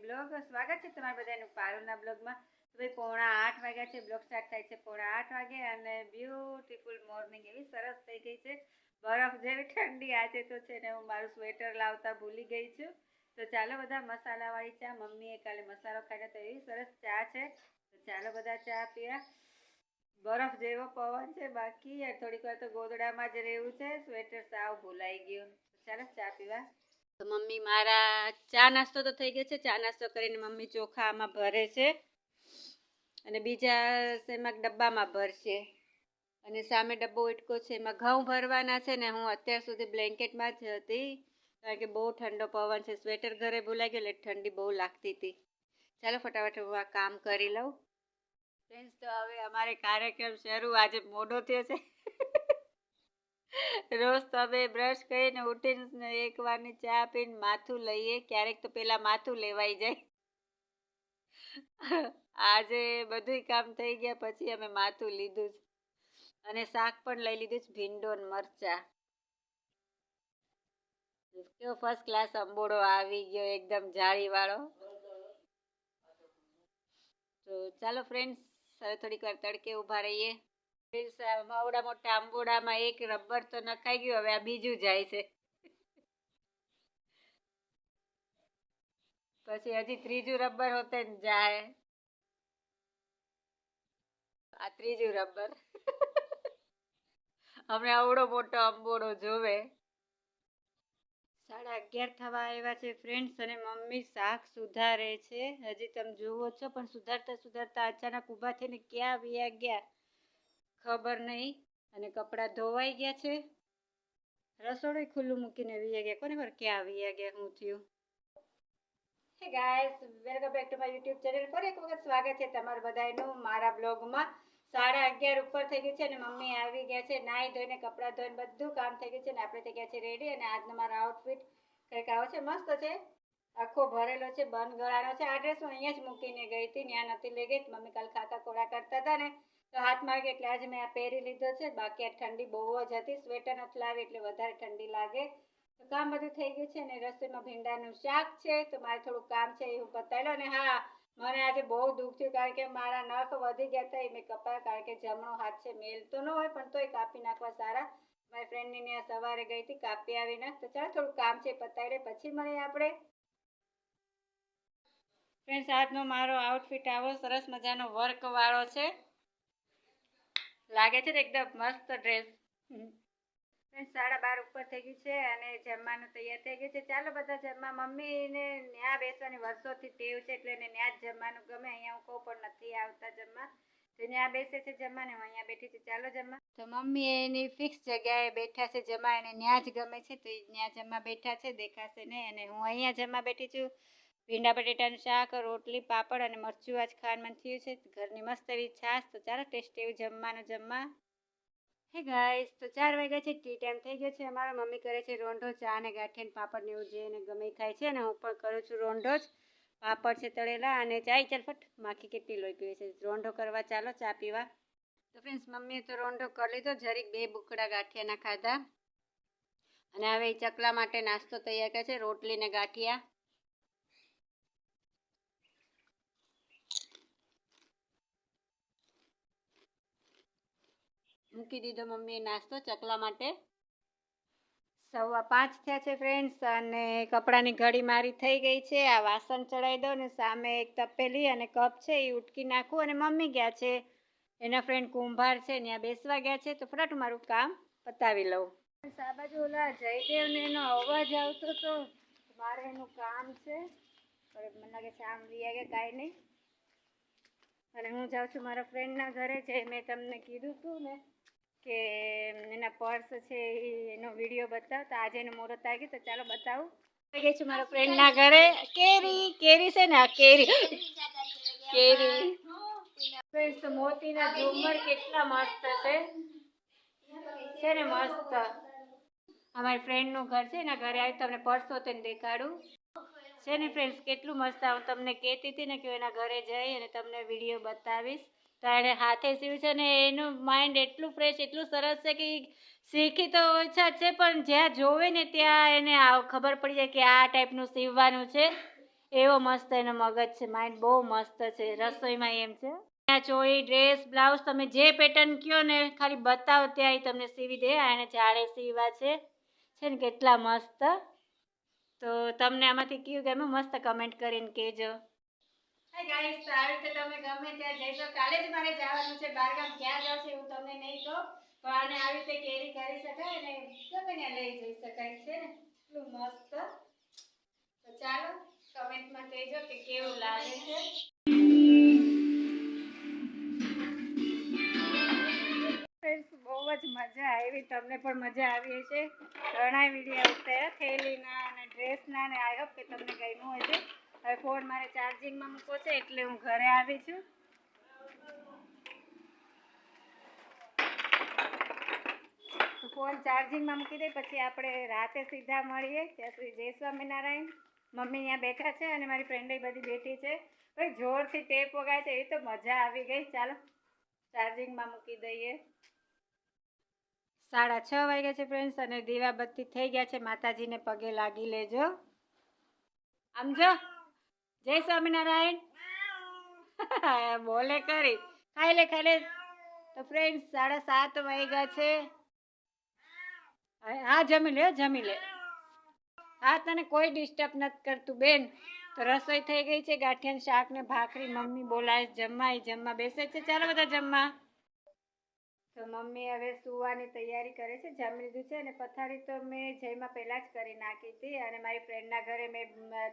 Blog સ્વાગત છે તમારા બધાનું પારુલના બ્લોગમાં ભાઈ પોણા આઠ વાગ્યા છે. બ્લોગ સ્ટાર્ટ થાય છે પોણા આઠ વાગે અને બ્યુટીફુલ મોર્નિંગ એવી સરસ થઈ ગઈ છે. બરફ જેવી ઠંડી આજે તો છે ને હું મારું સ્વેટર લાવતા ભૂલી ગઈ છું. તો ચાલો બધા મસાલાવાળી ચા. મમ્મીએ કાલે મસાલો ખાધો તો એવી સરસ ચા છે. તો ચાલો બધા ચા પીવા. બરફ જેવો પવન છે બાકી. થોડીક વાર તો ગોદડામાં જ રહેવું છે. સ્વેટર સાવ ભૂલાઈ ગયું. ચાલો ચા પીવા. તો મમ્મી મારા ચા નાસ્તો તો થઈ ગયો છે. ચા નાસ્તો કરીને મમ્મી ચોખા આમાં ભરે છે અને બીજા એમાં ડબ્બામાં ભરશે. અને સામે ડબ્બો ઉટકો છે. એમાં ઘઉં ભરવાના છે ને હું અત્યાર સુધી બ્લેન્કેટમાં જ હતી કારણ કે બહુ ઠંડો પવન છે. સ્વેટર ઘરે ભૂલાઈ ગયો એટલે ઠંડી બહુ લાગતી હતી. ચાલો ફટાફટ હું આ કામ કરી લઉં. ફ્રેન્ડ્સ તો હવે અમારે કાર્યક્રમ શરૂ. આજે મોડો થયો છે. રોજ અમે બ્રશ કરીને ઉઠીને એક વારની ચા પીને માથું લઈએ, ક્યારેક તો પેલા માથું લેવાઈ જાય. આજે બધું કામ થઈ ગયા, પછી અમે માથું લીધું અને શાક પણ લઈ લીધું છે ભીંડો ને મરચા. કેવો ફર્સ્ટ ક્લાસ અંબોડો આવી ગયો, એકદમ જાળીવાળો. તો ચાલો ફ્રેન્ડ્સ હવે થોડીક વાર તડકે ઊભા રહીએ. માવડા મોટા પછી હજી ત્રીજું રબર આવડો મોટો અંબોડો જોવે. સાડા અગિયાર થવા આવ્યા છે ફ્રેન્ડ્સ અને મમ્મી શાક સુધારે છે. હજી તમે જુઓ છો, પણ સુધારતા સુધારતા અચાનક ઊભા થઈને ક્યાં વ્યા ગયા? ખબર નહીં. અને કપડાં ધોવાઈ ગયા છે. રસોડું ખુલ્લું મૂકીને વીયા ગયા કોને ખબર ક્યાં વીયા ગયા હું થયું? Hey guys welcome back to my YouTube channel ફરી એક વખત સ્વાગત છે તમારું બધાનું મારા બ્લોગમાં. સાડા અગિયાર ઉપર થઈ ગયું છે અને મમ્મી આવી ગયા છે નાહી ધોઈને, કપડાં ધોઈને, બધું કામ થઈ ગયું છે અને આપણે થઈ ગયા છે રેડી. અને આજનો મારો આઉટફિટ કંઈક આવો છે. મસ્ત છે. આખો ભરેલો છે, બંધ ગળાનો છે. આ ડ્રેસ હું અહીંયા જ મૂકીને ગઈ હતી. ત્યાં નથી લઈ ગઈ. મમ્મી કાલ ખાતા કોળા કરતા હતા ને તો હાથમાં આવી એટલે આજે મેં આ પહેરી લીધો છે. બાકી આ ઠંડી બહુ જ હતી. સ્વેટર નથી લાવી એટલે વધારે ઠંડી લાગે. તો કામ બધું થઈ ગયું છે અને રસોઈમાં ભીંડાનું શાક છે. તો મારે થોડું કામ છે એ હું પતાવી અને હા, મને આજે બહુ દુઃખ થયું કારણ કે મારા નખ વધી ગયા હતા. એ મેં કપાયા કારણ કે જમણો હાથ છે, મેલ તો ન હોય પણ તોય કાપી નાખવા સારા. મારી ફ્રેન્ડની ત્યાં સવારે ગઈ હતી, કાપી આવી નાખ. તો ચાલો થોડું કામ છે પતાવી પછી મળીએ આપણે. ફ્રેન્ડ્સ, આજનો મારો આઉટફિટ આવો સરસ મજાનો વર્ક વાળો છે. લાગે છે ને એકદમ મસ્ત ડ્રેસ સાડા બાર ઉપર થઈ ગયું છે અને જમવાનું તૈયાર થઈ ગયું છે. ચાલો બધા જમવા. મમ્મીને ન્યા બેસવાની વર્ષોથી ટેવ છે એટલે એને ન્યા જ જમવાનું ગમે. અહીંયા હું કહું પણ નથી આવતા જમવા. તો ન્યા બેસે છે જમવાને હું અહીંયા બેઠી છું. ચાલો જમવા. તો મમ્મી એની ફિક્સ જગ્યાએ બેઠા છે જમા એને ન્યા જ ગમે છે તો એ ન્યા જમવા બેઠા છે દેખાશે નહીં. અને હું અહીંયા જમવા બેઠી છું. ભીંડા, બટેટાનું શાક, રોટલી, પાપડ અને મરચું આજ ખાવાનું થયું છે. ઘરની મસ્ત એવી છાશ. તો ચાલો ટેસ્ટ એવું જમવાનું જમવા. હે ગાઈસ તો ચાર વાગ્યા છે. ટી ટાઈમ થઈ ગયો છે. અમારા મમ્મી કરે છે રોંઢો, ચા અને ગાંઠિયાને પાપડ ને એવું જે એને ગમે ખાય છે. અને હું પણ કરું છું રોંઢો જ. પાપડ છે તળેલા અને ચાય ચલફટ માખી કેટલી લોહી પીવે છે. રોંઢો કરવા ચાલો ચા પીવા. તો ફ્રેન્ડ્સ મમ્મીએ તો રોંઢો કરી લીધો. જરીક બે બુકડા ગાંઠિયાના ખાધા. અને હવે ચકલા માટે નાસ્તો તૈયાર કરે છે. રોટલી ને ગાંઠિયા. મૂકી દીધો મમ્મીએ નાસ્તો ચકલા માટે. સવા પાંચ થયા છે ફ્રેન્ડ્સ અને કપડાની ઘડી મારી થઈ ગઈ છે. આ વાસણ ચડાવી દો ને સામે એક તપેલી અને કપ છે, એ ઉટકી નાખું અને મમ્મી ગયા છે. એના ફ્રેન્ડ કુંભાર છે, ત્યાં બેસવા ગયા છે, તો ફટાટ મારું કામ પતાવી લઉં. આ બાજુ ઓલા જયદેવ ને એનો અવાજ આવતો તો મારે એનું કામ છે. મને લાગે છે આમ વી ગયા કાંઈ નહીં. અને હું જાઉં છું મારા ફ્રેન્ડના ઘરે, જે મેં તમને કીધું હતું ને. કે એના પર્સ છે એ એનો વીડિયો બતાવ. તો આજે એનું મુહૂર્ત આવી ગયું તો ચાલો બતાવું. ગઈ છું મારા ફ્રેન્ડના ઘરે. કેરી કેરી છે ને આ કેરી. કેરી તો મોતીના ઝુમર કેટલા મસ્ત છે. છે ને મસ્ત. અમારી ફ્રેન્ડનું ઘર છે એના ઘરે આવી તમને પરસો તેને દેખાડું. છે ને ફ્રેન્ડ્સ કેટલું મસ્ત હું તમને કહેતી હતી ને કે એના ઘરે જઈ અને તમને વીડિયો બતાવીશ. તો એણે હાથે સીવ્યું છે ને એનું માઇન્ડ એટલું ફ્રેશ એટલું સરસ છે કે શીખી તો ઓછા છે, પણ જ્યાં જોવે ને ત્યાં એને ખબર પડી જાય કે આ ટાઈપનું સીવવાનું છે. એવો મસ્ત એનો મગજ છે માઇન્ડ બહુ મસ્ત છે, રસોઈમાં એમ છે. ત્યાં ચોળી ડ્રેસ બ્લાઉઝ તમે જે પેટર્ન કયો ને ખાલી બતાવો ત્યાં તમને સીવી દે એને જાડે સીવા છે. છે ને કેટલા મસ્ત. તો તમને આમાંથી કયું ગમે મસ્ત કમેન્ટ કરીને કહેજો. ગાઈસ તો આવી રીતે તમે ગમે ત્યાં જઈશો કાલે જ મારે જવાનું છે બહારગામ ક્યાં જાવ છે હું તમને નહીં કહું. પણ આને આવી રીતે કેરી કરી શકાય અને ગમે ત્યાં લઈ જઈ શકાય છે ને. એટલું મસ્ત. તો ચાલો, કમેન્ટમાં કહેજો કે કેવું લાગે છે. મજા આવી. તમને પણ મજા આવી હશે. ઘણા વીડિયો ઉતાર્યા. થેલીના અને ડ્રેસના ને આઈ હોપ કે તમને ગમ્યું હશે. હવે ફોન મારે ચાર્જિંગમાં મૂકવો છે એટલે હું ઘરે આવી છું. ફોન ચાર્જિંગમાં મૂકી દઈ પછી આપણે રાતે સીધા મળીએ, ત્યાં સુધી જય સ્વામિનારાયણ. મમ્મી અહીંયા બેઠા છે અને મારી ફ્રેન્ડે બધી બેઠી છે. ભાઈ, જોરથી ટેપ વગાય છે એ તો મજા આવી ગઈ. ચાલો, ચાર્જિંગમાં મૂકી દઈએ. સાડા છ વાગ્યા છે ફ્રેન્ડ્સ અને દીવાબત્તી થઈ ગયા છે. માતાજીને પગે લાગી લેજો. આમ જો. જય સ્વામિનારાયણ. બોલે કરી. ખાઈ લે ખાઈ લે. તો ફ્રેન્ડ સાડા સાત વાગ્યા છે. હા, જમી લે જમી લે. હા, તને કોઈ ડિસ્ટર્બ નથી કરતું, બેન. તો રસોઈ થઈ ગઈ છે ગાંઠિયાનું શાક ને ભાખરી. મમ્મી બોલાય જમવાય જમવા જમવા બેસે છે. ચાલો બધા જમવા. તો મમ્મી હવે સુવાની તૈયારી કરે છે, જમી લીધું છે અને પથારી તો મેં જયમાં પહેલાં જ કરી નાખી હતી અને મારી ફ્રેન્ડના ઘરે મેં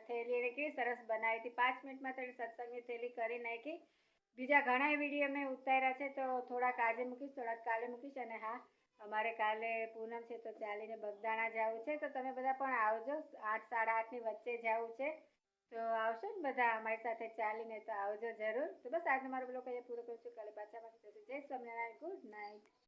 થેલીને કેવી સરસ બનાવી હતી. પાંચ મિનિટમાં તો સત્સંગની થેલી કરી નાખી. બીજા ઘણા વીડિયો મેં ઉતાર્યા છે, તો થોડાક આજે મૂકીશ, થોડાક કાલે મૂકીશ અને હા, અમારે કાલે પૂનમ છે તો ચાલીને બગદાણા જવું છે. તો તમે બધા પણ આવજો, આઠ સાડા આઠની વચ્ચે જવું છે. તો આવશો ને બધા અમારી સાથે ચાલીને તો આવજો જરૂર. તો બસ આજનો મારો બ્લોગ અહીંયા પૂરો કરું છું. કાલે પાછા પાછું જય સ્વામિનારાયણ. Good night.